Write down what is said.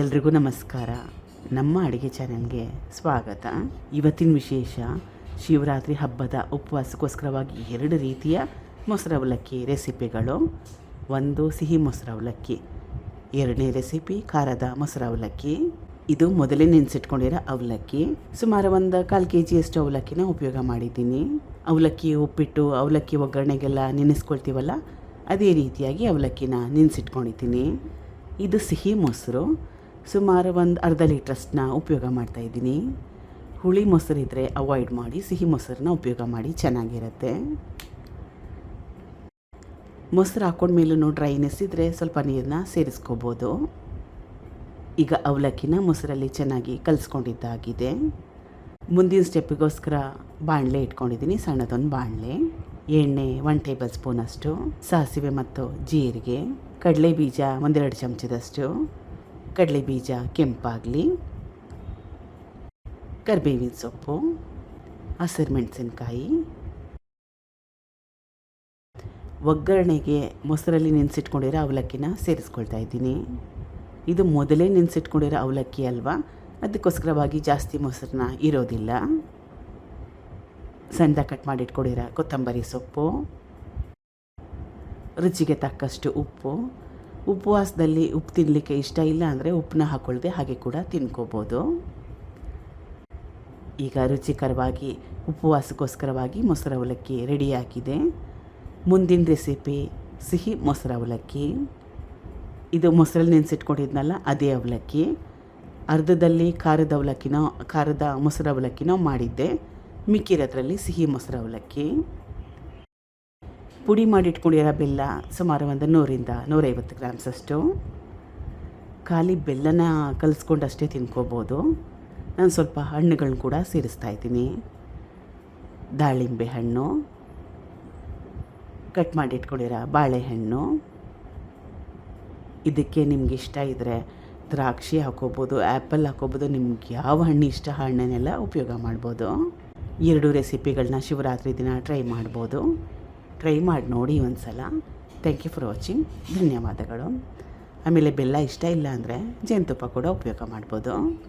ಎಲ್ರಿಗೂ ನಮಸ್ಕಾರ. ನಮ್ಮ ಅಡುಗೆ ಚಾನೆಲ್ಗೆ ಸ್ವಾಗತ. ಇವತ್ತಿನ ವಿಶೇಷ, ಶಿವರಾತ್ರಿ ಹಬ್ಬದ ಉಪವಾಸಕ್ಕೋಸ್ಕರವಾಗಿ ಎರಡು ರೀತಿಯ ಮೊಸರು ಅವಲಕ್ಕಿ ರೆಸಿಪಿಗಳು. ಒಂದು, ಸಿಹಿ ಮೊಸರು ಅವಲಕ್ಕಿ ಎರಡನೇ ರೆಸಿಪಿ, ಖಾರದ ಮೊಸರು ಅವಲಕ್ಕಿ ಇದು ಮೊದಲೇ ನೆನೆಸಿಟ್ಕೊಂಡಿರೋ ಅವಲಕ್ಕಿ. ಸುಮಾರು ಒಂದು ಕಾಲು ಕೆ ಜಿಯಷ್ಟು ಅವಲಕ್ಕಿನ ಉಪಯೋಗ ಮಾಡಿದ್ದೀನಿ. ಅವಲಕ್ಕಿ ಉಪ್ಪಿಟ್ಟು, ಅವಲಕ್ಕಿ ಒಗ್ಗರಣೆಗೆಲ್ಲ ನೆನೆಸ್ಕೊಳ್ತೀವಲ್ಲ, ಅದೇ ರೀತಿಯಾಗಿ ಅವಲಕ್ಕಿನ ನೆನೆಸಿಟ್ಕೊಂಡಿದ್ದೀನಿ. ಇದು ಸಿಹಿ ಮೊಸರು. ಸುಮಾರು ಒಂದು ಅರ್ಧ ಲೀಟ್ರಷ್ಟನ್ನ ಉಪಯೋಗ ಮಾಡ್ತಾಯಿದ್ದೀನಿ ಹುಳಿ ಮೊಸರು ಇದ್ದರೆ ಅವಾಯ್ಡ್ ಮಾಡಿ, ಸಿಹಿ ಮೊಸರನ್ನ ಉಪಯೋಗ ಮಾಡಿ, ಚೆನ್ನಾಗಿರುತ್ತೆ. ಮೊಸರು ಹಾಕೊಂಡ್ಮೇಲೂ ಡ್ರೈನೆಸ್ ಇದ್ದರೆ ಸ್ವಲ್ಪ ನೀರನ್ನ ಸೇರಿಸ್ಕೋಬೋದು. ಈಗ ಅವಲಕ್ಕಿನ ಮೊಸರಲ್ಲಿ ಚೆನ್ನಾಗಿ ಕಲಿಸ್ಕೊಂಡಿದ್ದಾಗಿದೆ. ಮುಂದಿನ ಸ್ಟೆಪ್ಪಿಗೋಸ್ಕರ ಬಾಣಲೆ ಇಟ್ಕೊಂಡಿದ್ದೀನಿ, ಸಣ್ಣದೊಂದು ಬಾಣಲೆ. ಎಣ್ಣೆ ಒನ್ ಟೇಬಲ್ ಸ್ಪೂನಷ್ಟು ಸಾಸಿವೆ ಮತ್ತು ಜೀರಿಗೆ ಕಡಲೆ ಬೀಜ ಒಂದೆರಡು ಚಮಚದಷ್ಟು. ಕಡಲೆ ಬೀಜ, ಕೆಂಪಾಗಲಿ, ಕರಿಬೇವಿನ ಸೊಪ್ಪು, ಹಸಿರು ಮೆಣಸಿನ್ಕಾಯಿ. ಒಗ್ಗರಣೆಗೆ ಮೊಸರಲ್ಲಿ ನೆನೆಸಿಟ್ಕೊಂಡಿರೋ ಅವಲಕ್ಕಿನ ಸೇರಿಸ್ಕೊಳ್ತಾ ಇದ್ದೀನಿ. ಇದು ಮೊದಲೇ ನೆನೆಸಿಟ್ಕೊಂಡಿರೋ ಅವಲಕ್ಕಿ ಅಲ್ವಾ? ಅದಕ್ಕೋಸ್ಕರವಾಗಿ ಜಾಸ್ತಿ ಮೊಸರನ್ನ ಇರೋದಿಲ್ಲ. ಸಣ್ಣದಾಗಿ ಕಟ್ ಮಾಡಿಟ್ಕೊಂಡಿರೋ ಕೊತ್ತಂಬರಿ ಸೊಪ್ಪು, ರುಚಿಗೆ ತಕ್ಕಷ್ಟು ಉಪ್ಪು ಉಪವಾಸದಲ್ಲಿ ಉಪ್ಪು ತಿನ್ನಲಿಕ್ಕೆ ಇಷ್ಟ ಇಲ್ಲ ಅಂದರೆ ಉಪ್ಪನ್ನ ಹಾಕೊಳ್ಳದೆ ಹಾಗೆ ಕೂಡ ತಿನ್ಕೋಬೋದು. ಈಗ ರುಚಿಕರವಾಗಿ, ಉಪವಾಸಕ್ಕೋಸ್ಕರವಾಗಿ ಮೊಸರ ಅವಲಕ್ಕಿ ರೆಡಿಯಾಗಿದೆ ಮುಂದಿನ ರೆಸಿಪಿ ಸಿಹಿ ಮೊಸರ ಅವಲಕ್ಕಿ. ಇದು ಮೊಸರಲ್ಲಿ ನೆನೆಸಿಟ್ಕೊಂಡಿದ್ನಲ್ಲ, ಅದೇ ಅವಲಕ್ಕಿ. ಅರ್ಧದಲ್ಲಿ ಖಾರದ ಅವಲಕ್ಕಿನೋ, ಖಾರದ ಮೊಸರು ಅವಲಕ್ಕಿನೋ ಮಾಡಿದ್ದೆ. ಮಿಕ್ಕಿರೋದ್ರಲ್ಲಿ ಸಿಹಿ ಮೊಸರು ಅವಲಕ್ಕಿ. ಪುಡಿ ಮಾಡಿಟ್ಕೊಂಡಿರೋ ಬೆಲ್ಲ ಸುಮಾರು ಒಂದು ನೂರಿಂದ ನೂರೈವತ್ತು ಗ್ರಾಮ್ಸಷ್ಟು ಖಾಲಿ ಬೆಲ್ಲನ ಕಲಿಸ್ಕೊಂಡಷ್ಟೇ ತಿನ್ಕೋಬೋದು. ನಾನು ಸ್ವಲ್ಪ ಹಣ್ಣುಗಳನ್ನ ಕೂಡ ಸೇರಿಸ್ತಾ ಇದ್ದೀನಿ. ದಾಳಿಂಬೆ ಹಣ್ಣು, ಕಟ್ ಮಾಡಿ ಇಟ್ಕೊಂಡಿರೋ ಬಾಳೆಹಣ್ಣು. ಇದಕ್ಕೆ ನಿಮ್ಗೆ ಇಷ್ಟ ಇದ್ದರೆ ದ್ರಾಕ್ಷಿ ಹಾಕೋಬೋದು ಆ್ಯಪಲ್ ಹಾಕೋಬೋದು, ನಿಮ್ಗೆ ಯಾವ ಹಣ್ಣು ಇಷ್ಟ ಹಣ್ಣನ್ನೆಲ್ಲ ಉಪಯೋಗ ಮಾಡ್ಬೋದು. ಎರಡು ರೆಸಿಪಿಗಳನ್ನ ಶಿವರಾತ್ರಿ ದಿನ ಟ್ರೈ ಮಾಡ್ಬೋದು. ಟ್ರೈ ಮಾಡಿ ನೋಡಿ ಒಂದು ಸಲ ಥ್ಯಾಂಕ್ ಯು ಫಾರ್ ವಾಚಿಂಗ್ ಧನ್ಯವಾದಗಳು. ಆಮೇಲೆ ಬೆಲ್ಲ ಇಷ್ಟ ಇಲ್ಲ ಅಂದರೆ ಜೇನುತುಪ್ಪ ಕೂಡ ಉಪಯೋಗ ಮಾಡ್ಬೋದು.